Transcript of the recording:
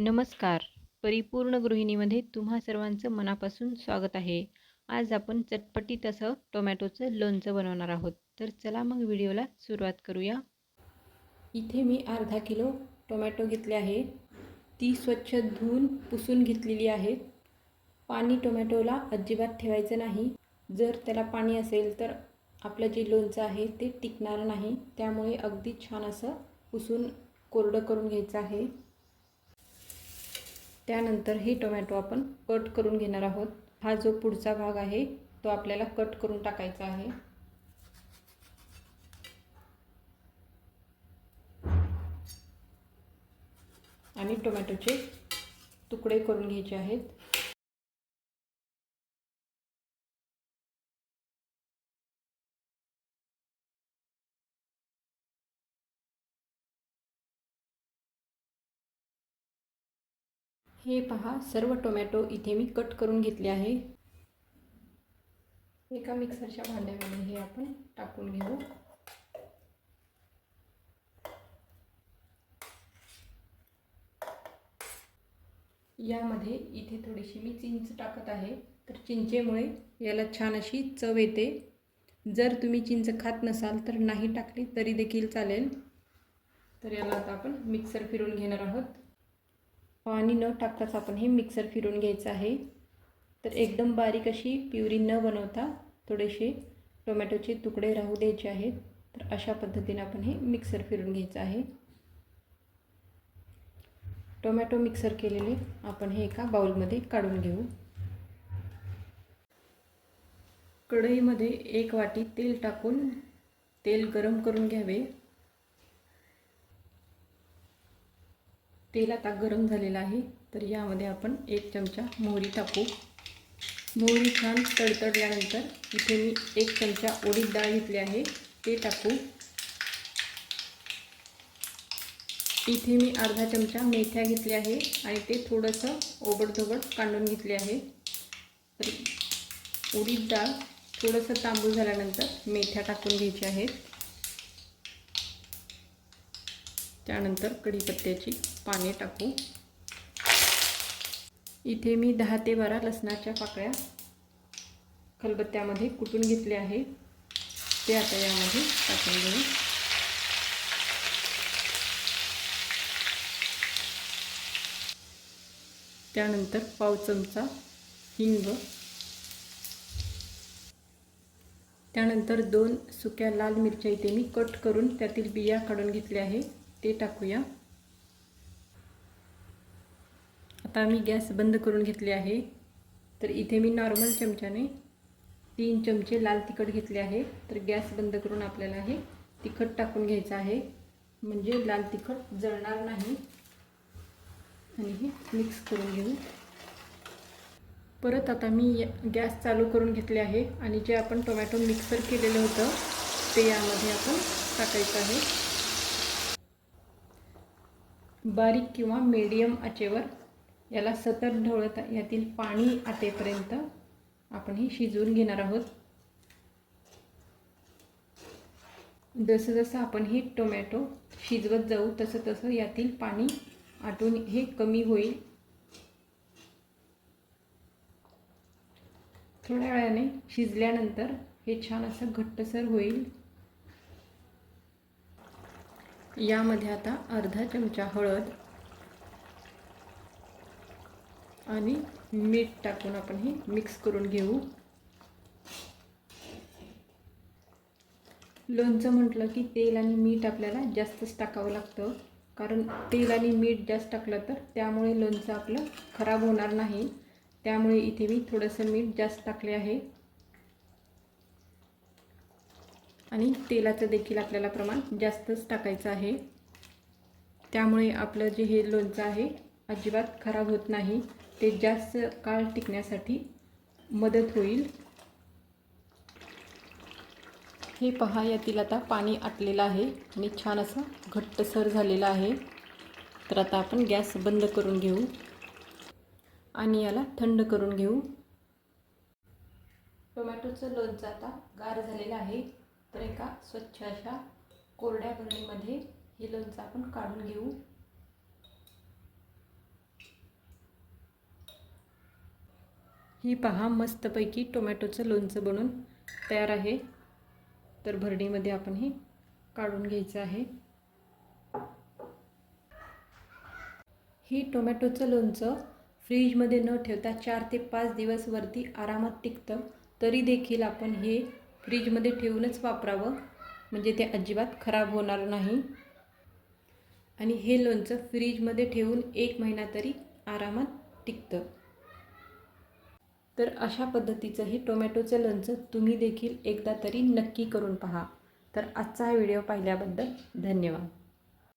नमस्कार. परिपूर्ण गृहिणीमध्ये तुम्हा सर्वांचं मनापासून स्वागत आहे. आज आपण चटपटीत असं टोमॅटोचं लोणचं बनवणार आहोत. तर चला मग व्हिडिओला सुरुवात करूया. इथे मी अर्धा किलो टोमॅटो घेतले आहे. ती स्वच्छ धुवून पुसून घेतलेली आहे. पाणी टोमॅटोला अजिबात ठेवायचं नाही. जर त्याला पाणी असेल तर आपलं जे लोणचं आहे ते टिकणार नाही. त्यामुळे अगदी छान असं पुसून कोरडं करून घ्यायचं आहे. त्यानंतर हे टोमॅटो आपण कट करून घेणार आहोत. हा जो पुढचा भाग आहे तो आपल्याला कट करून टाकायचा आहे. आणि टोमॅटोचे तुकडे करून घ्यायचे आहेत. हे पहा सर्व टोमॅटो इथे मी कट करून घेतले आहे. एका मिक्सरच्या भांड्यामध्ये हे आपण टाकून घेऊ. यामध्ये इथे थोडीशी मी चिंच टाकत आहे. तर चिंचेमुळे याला छान अशी चव येते. जर तुम्ही चिंच खात नसाल तर नाही टाकली तरी देखील चालेल. तर याला आता आपण मिक्सर फिरून घेणार आहोत. पाणी न टाकताच आपण हे मिक्सर फिरून घ्यायचं आहे. तर एकदम बारीक अशी प्युरी न बनवता थोडेसे टोमॅटोचे तुकडे राहू द्यायचे आहेत. तर अशा पद्धतीने आपण हे मिक्सर फिरून घ्यायचं आहे. टोमॅटो मिक्सर केलेले आपण हे एका बाउलमध्ये काढून घेऊ. कढईमध्ये एक वाटी तेल टाकून तेल गरम करून घ्यावे. तेल आता गरम झालेलं आहे. तर यामध्ये आपण एक चमचा मोहरी टाकू. मोहरी छान तडतडल्यानंतर इथे मी एक चमचा उडीद डाळ घेतली आहे. ते टाकू. इथे मी अर्धा चमचा मेथ्या घेतल्या आहे आणि ते थोडंसं ओबडधोबड कांडून घेतले आहे. तर उडीद डाळ थोडंसं तांबूळ झाल्यानंतर मेथ्या टाकून घ्यायच्या आहेत. त्यानंतर कढीपत्त्याची पाने टाकू. इथे मी दहा ते बारा लसणाच्या पाकळ्या खलबत्त्यामध्ये कुटून घेतले आहे. ते आता यामध्ये टाकून घेऊ. त्यानंतर पाव चमचा हिंग. त्यानंतर दोन सुक्या लाल मिरच्या इथे मी कट करून त्यातील बिया काढून घेतल्या आहे. ते टाकूया. आता मी गॅस बंद करून घेतले आहे. तर इथे मी नॉर्मल चमच्याने तीन चमचे लाल तिखट घेतले आहे. तर गॅस बंद करून आपल्याला हे तिखट टाकून घ्यायचं आहे. म्हणजे लाल तिखट जळणार नाही. आणि हे मिक्स करून घेऊ. परत आता मी गॅस चालू करून घेतले आहे. आणि जे आपण टोमॅटो मिक्सर केलेलं होतं ते यामध्ये आपण टाकायचं आहे. बारीक किंवा मीडियम आचेवर याला सतत ढवळत यातील पाणी आतेपर्यंत आपण हे शिजवून घेणार आहोत. जसं जसं आपण हे टोमॅटो शिजवत जाऊ तसं तसं यातील पाणी आटून हे कमी होईल. थोड्या वेळाने शिजल्यानंतर हे छान असं घट्टसर होईल. यामध्ये आता अर्धा चमचा हळद आणि मीठ टाकून आपण हे मिक्स करून घेऊ. लोणचं म्हटलं की तेल आणि मीठ आपल्याला जास्तच टाकावं लागतं. कारण तेल आणि मीठ जास्त टाकलं तर त्यामुळे लोणचं आपलं खराब होणार नाही. त्यामुळे इथे मी थोडंसं मीठ जास्त टाकले आहे. आणि तेलाचं देखील आपल्याला प्रमाण जास्तच टाकायचं आहे. त्यामुळे आपलं जे हे लोणचं आहे अजिबात खराब होत नाही. ते जास्त काळ टिकण्यासाठी मदत होईल. हे पहा यातील आता पाणी आटलेलं आहे आणि छान असं घट्टसर झालेलं आहे. तर आता आपण गॅस बंद करून घेऊ आणि याला थंड करून घेऊ. टोमॅटोचं लोणचं आता गार झालेलं आहे. तर एका स्वच्छ अशा कोरड्या बरणीमध्ये हे लोणचं आपण काढून घेऊ. ही पहा मस्तपैकी टोमॅटोचं लोणचं बनून तयार आहे. तर भरणीमध्ये आपण हे काढून घ्यायचं आहे. ही टोमॅटोचं लोणचं फ्रीजमध्ये न ठेवता चार ते पाच दिवस वरती आरामात टिकतं तरी देखील आपण हे फ्रीजमध्ये ठेवूनच वापरावं. म्हणजे ते अजिबात खराब होणार नाही. आणि हे लोणचं फ्रीजमध्ये ठेवून एक महिना तरी आरामात टिकतं. तर अशा पद्धतीचं हे टोमॅटोचं लोणचं तुम्ही देखील एकदा तरी नक्की करून पहा. तर आजचा हा व्हिडिओ पाहिल्याबद्दल धन्यवाद.